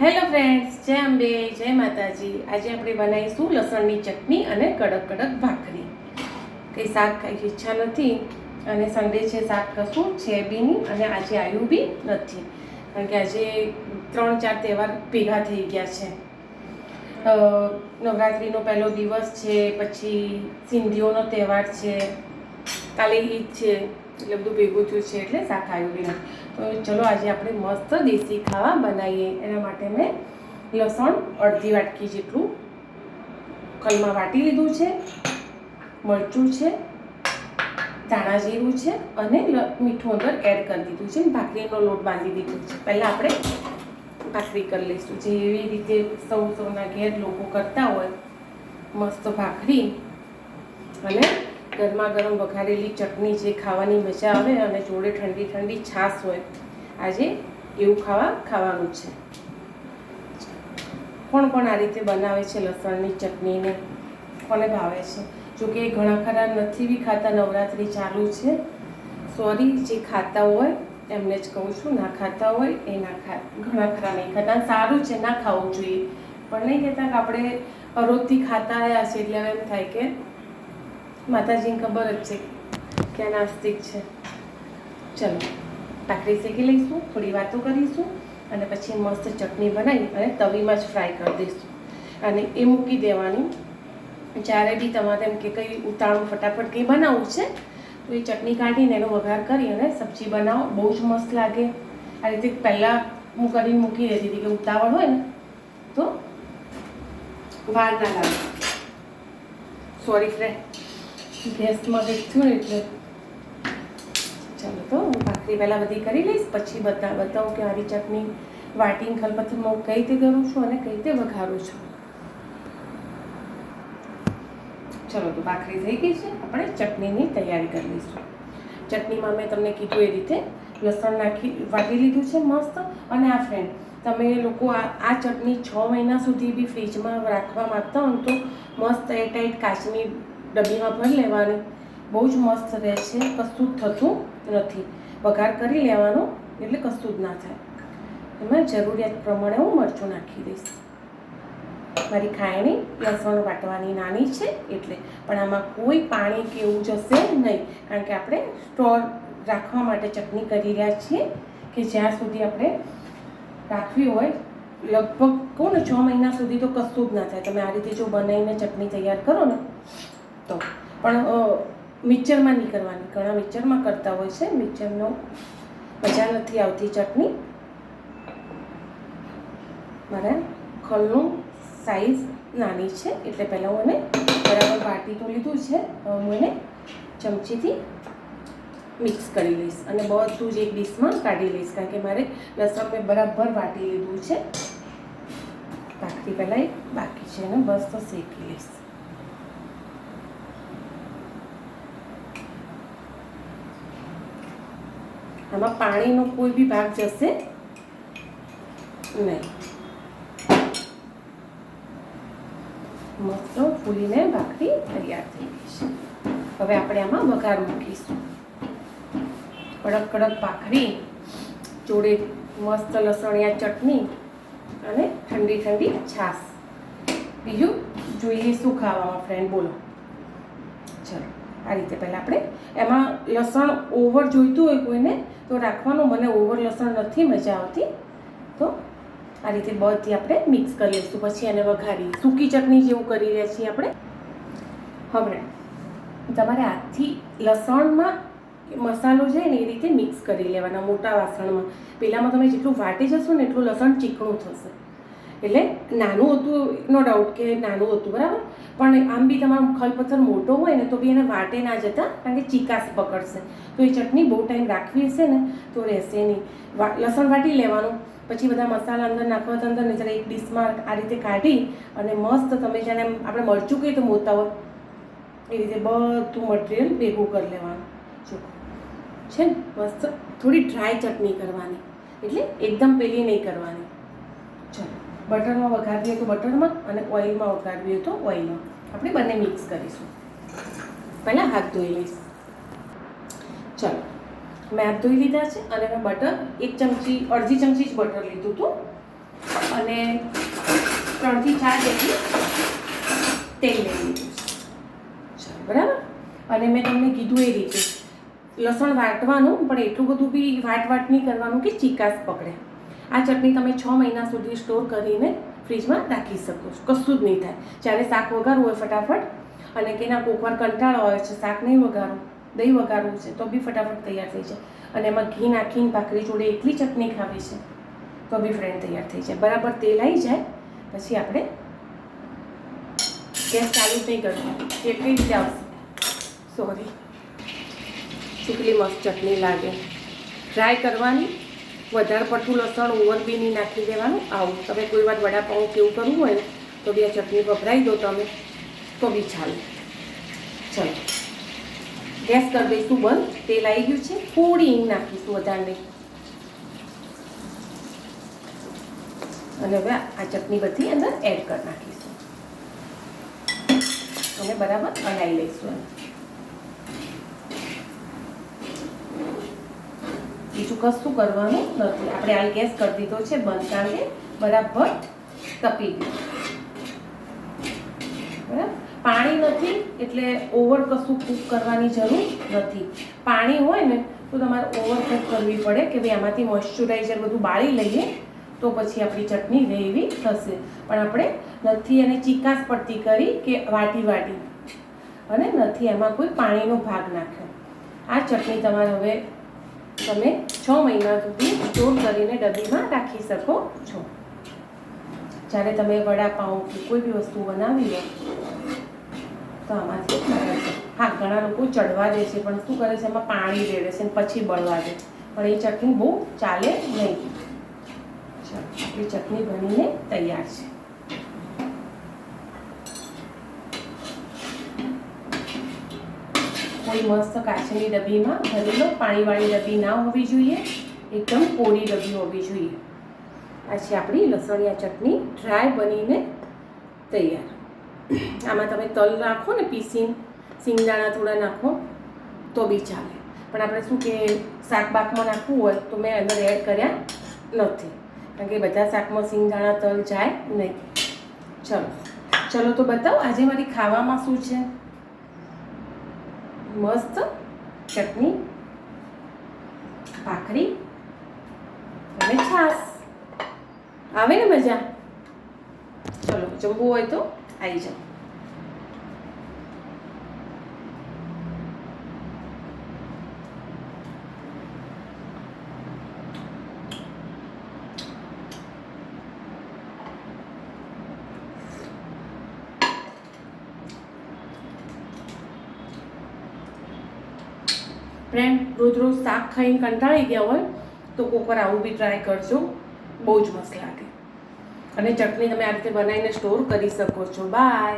Hello friends, જય અંબે, જય માતાજી. આજે આપણે બનાવીશું લસણની ચટણી અને કડક કડક ભાખરી. કંઈ શાક ખાઈ ઈચ્છા નથી અને સન્ડે છે શાક કશું છે બી નહીં અને આજે આવ્યું બી નથી. કારણ કે આજે ત્રણ ચાર તહેવાર ભેગા થઈ ગયા છે. નવરાત્રિનો પહેલો દિવસ છે, પછી સિંધીઓનો તહેવાર છે, કાલે ઈદ છે, એટલે બધું ભેગું થયું છે એટલે શાક આવ્યું બી નથી. તો ચલો આજે આપણે મસ્ત દેશી ખાવા બનાવીએ. એના માટે મેં લસણ અડધી વાટકી જેટલું, કલમાં વાટી લીધું છે, મરચું છે, ધાણા જીરું છે અને મીઠું અંદર એડ કરી દીધું છે. ભાખરીનો લોટ બાંધી દીધો છે. પહેલાં આપણે ભાખરી કરી લઈશું. જે એવી રીતે સૌ સૌના ઘેર લોકો કરતા હોય, મસ્ત ભાખરી અને ગરમા ગરમ વઘારેલી ચટણી જે ખાવાની મજા આવે અને જોડે ઠંડી ઠંડી છાશ હોય, આજે એવું ખાવા ખાવાનું છે. કોણ કોણ આ રીતે બનાવે છે લસણની ચટણીને? કોને ભાવે છે? જોકે ઘણા ખરા નથી બી ખાતા, નવરાત્રિ ચાલુ છે. સોરી, જે ખાતા હોય, એમને જ કહું છું, ના ખાતા હોય એ ના ખા, ઘણા ખરા નહીં ખાતા. સારું છે, ના ખાવું જોઈએ. પણ નહીં કહેતા કે આપણે અરોજથી ખાતા રહ્યા છે એટલે એમ થાય કે માતાજીને ખબર જ છે કે નાસ્તિક છે. ચલો, ભાખરી શેકી લઈશું, થોડી વાતો કરીશું અને પછી મસ્ત ચટણી બનાવી અને તવીમાં જ ફ્રાય કરી દઈશું. અને એ મૂકી દેવાની. જ્યારે બી તમારે એમ કે કંઈ ઉતાળું ફટાફટ કંઈ બનાવવું છે, તો એ ચટણી કાઢીને એનો વઘાર કરી અને સબ્જી બનાવો. બહુ જ મસ્ત લાગે. આ રીતે પહેલાં હું કરીને મૂકી દેતી હતી કે ઉતાવળ હોય ને, તો વાર ના લાગે. સોરી ફ્રેન્ડ ગેસમાં કંઈક થયું ને એટલે ચાલો તો હું ભાખરી પહેલાં બધી કરી લઈશ, પછી બતા બતાવું કે મારી ચટણી, વાટીને ખલપથરમાં હું કઈ રીતે કરું છું અને કઈ રીતે વઘારું છું. ચલો તો ભાખરી થઈ ગઈ છે, આપણે ચટણીની તૈયારી કરી લઈશું. ચટણીમાં મેં તમને કીધું એ રીતે લસણ નાખી, વાટી લીધું છે મસ્ત, અને આ ફ્રેન્ડ તમે લોકો આ આ ચટણી છ મહિના સુધી બી ફ્રીજમાં રાખવા માગતા હો તો મસ્ત એરટાઈટ કાચની ડબ્બીમાં ભરી લેવાની. બહુ જ મસ્ત રહે છે. કશું જ થતું નથી. વઘાર કરી લેવાનો એટલે કશું જ ના થાય. એમાં જરૂરિયાત પ્રમાણે હું મરચું નાખી દઈશ. મારી ખાયણી લસણ વાટવાની નાની છે એટલે. પણ આમાં કોઈ પાણી કે એવું જશે નહીં. કારણ કે આપણે સ્ટોર રાખવા માટે ચટણી કરી રહ્યા છીએ કે જ્યાં સુધી આપણે રાખવી હોય. લગભગ કહું ને છ મહિના સુધી તો કશું જ ના થાય. તમે આ રીતે જો બનાવીને ચટણી તૈયાર કરો ને પણ મિક્સરમાં નહીં કરવાની. ઘણા મિક્સરમાં કરતા હોય છે. મિક્સરનો મજા નથી આવતી ચટણી. મારા ખલનું સાઈઝ નાની છે. એટલે પહેલાં હું એને બરાબર વાટી તો લીધું છે. હું એને ચમચીથી મિક્સ કરી લઈશ અને બધું જ એક ડીશમાં કાઢી લઈશ. કારણ કે મારે લસણ મેં બરાબર વાટી લીધું છે. ભાખરી પહેલાં એક બાકી છે એને બસ તો શેકી લઈશ. આમાં પાણીનો કોઈ બી ભાગ જશે નહીં. મસ્ત ફૂલીને ભાખરી તૈયાર થઈ ગઈ છે. હવે આપણે આમાં વઘાર મૂકીશું. કડક કડક ભાખરી, જોડે મસ્ત લસણિયા ચટણી અને ઠંડી ઠંડી છાશ. બીજું જોઈએ શું ખાવામાં ફ્રેન્ડ બોલો. આ રીતે પહેલાં આપણે એમાં લસણ ઓવર જોઈતું હોય કોઈને, તો રાખવાનું. મને ઓવર લસણ નથી મજા આવતી. તો આ રીતે બધી આપણે મિક્સ કરી લઈશું. પછી એને વઘારી, સૂકી ચટણી જેવું કરી રહ્યા છીએ આપણે. હવે તમારે હાથથી લસણમાં મસાલો છે ને એ રીતે મિક્સ કરી લેવાના, મોટા વાસણમાં. પહેલાંમાં તમે જેટલું વાટી જશો ને એટલું લસણ ચીકણું થશે. એટલે નાનું હતું નો ડાઉટ કે નાનું હતું, બરાબર? પણ આમ બી તમારો ખલપથ્થર મોટો હોય ને તો બી એને વાટે ના જતા, કારણ કે ચીકાશ પકડશે. તો એ ચટણી બહુ ટાઈમ રાખવી હશે ને, તો રહેશે નહીં. લસણ વાટી લેવાનું. પછી બધા મસાલા અંદર નાખવા અંદર ને જરા એક ડીશમાં આ રીતે કાઢી અને મસ્ત તમે જેને આપણે મરચું કહીએ તો મોતા હોય, એ રીતે બધું મટીરિયલ ભેગું કરી લેવાનું. છે ને, મસ્ત થોડી ડ્રાય ચટણી કરવાની. એટલે એકદમ પેલી નહીં કરવાની. ચલો. બટરમાં વઘારવી હોય તો બટરમાં અને ઓઇલમાં વઘારવી હોય તો ઓઇલમાં. આપણે બંને મિક્સ કરીશું. પહેલાં હાથ ધોઈ લઈશ. ચલો. મેં હાથ ધોઈ લીધા છે અને મેં બટર એક ચમચી, અડધી ચમચી જ બટર લીધું હતું. અને ત્રણથી ચાર જેટલી તેલ લઈ લીધું ચાલો, બરાબર? અને મેં તમને કીધું એ રીતે. લસણ વાટવાનું, પણ એટલું બધું બી વાટ વાટ નહીં કરવાનું કે ચીકાસ પકડે. આ ચટણી તમે છ મહિના સુધી સ્ટોર કરીને ફ્રીજમાં રાખી શકો છો. કશું જ નહીં થાય. જ્યારે શાક વઘારવું હોય ફટાફટ, અને કે ના કોકવાર કંટાળો હોય છે, શાક નહીં વઘારવું દહીં વઘારવું છે, તો બી ફટાફટ તૈયાર થઈ જાય. અને એમાં ઘી નાખીને ભાખરી જોડે એટલી ચટણી ખાવી છે, તો બી ફ્રેન્ડ તૈયાર થઈ જાય. બરાબર તેલ આવી જાય, પછી આપણે ગેસ ચાલુ નહીં કરવું કેટલી રીતે આવશે. સોરી ચીકલી મસ્ત ચટણી લાગે. ટ્રાય કરવાની. વધારે પડતું લસણ ઓવર બી નહીં નાખી દેવાનું. આવું તમે કોઈ વાર વડાપાઉં કેવું કરવું હોય તો બી આ ચટણી વપરાઈ દો તમે. તો બી ચાલે. ચલો. ગેસ કરી દઈશું બંધ. તેલ આવી ગયું છે. થોડી ઈંગ નાખીશું વધારે અને હવે આ ચટણી બધી અંદર એડ કરી નાખીશું. અને બરાબર હલાવી લઈશું બીજું કશું કરવાનું નથી. આપણે આ ગેસ કરી દીધો છે, બંધ કારણ કે બરાબર? તપી પાણી નથી, એટલે ઓવર કશું કૂક કરવાની જરૂર નથી. પાણી હોય ને, તો તમારે ઓવર કૂક કરવી પડે કે ભાઈ આમાંથી મોઇશ્ચરાઇઝર બધું બાળી લઈએ, તો પછી આપણી ચટણી ગ્રેવી થશે. પણ આપણે નથી એને ચીકાશ પડતી કરી કે વાટી વાટી. અને નથી, એમાં કોઈ પાણીનો ભાગ નાખ્યો આ ચટણી તમારે હવે તમે છ મહિના સુધી સ્ટોર કરીને ડબ્બીમાં રાખી શકો છો. જ્યારે તમે વડાપાઉં કે કોઈ બી વસ્તુ બનાવી લો, તો આમાંથી હા, ઘણા લોકો ચડવા દે છે, પણ શું કરે છે, એમાં પાણી રેડે છે પછી બળવા દે. પણ એ ચટણી બહુ ચાલે નહીં. ચાલો એ ચટણી બનીને તૈયાર છે. કોઈ મસ્ત કાચની ડબ્બીમાં ભરી લો પાણીવાળી ડબ્બી ના હોવી જોઈએ, એકદમ કોરી ડબ્બી હોવી જોઈએ. આ છે આપણી લસણિયા ચટણી, ડ્રાય બનીને તૈયાર. આમાં તમે તલ નાખો ને પીસીને, સિંગદાણા થોડા નાખો, તો બી ચાલે. પણ આપણે શું કે શાકબાકમાં નાખવું હોય તો મેં અંદર એડ કર્યા નથી. કારણ કે બધા શાકમાં સિંગદાણા, તલ જાય નહીં. ચલો. ચલો તો બતાવો, આજે મારી ખાવામાં શું છે? મસ્ત ચટણી ભાખરી અને છાસ આવે ને મજા? ચલો જમવું હોય તો આવી જાઓ. ફ્રેન્ડ રોજ રોજ શાક ખાઈને કંટાળી ગયા હોય, તો કોક આવું બી ટ્રાય કરજો. બહુ જ મસ્ત લાગે. અને ચટણી તમે આ રીતે બનાવીને સ્ટોર કરી શકો છો. બાય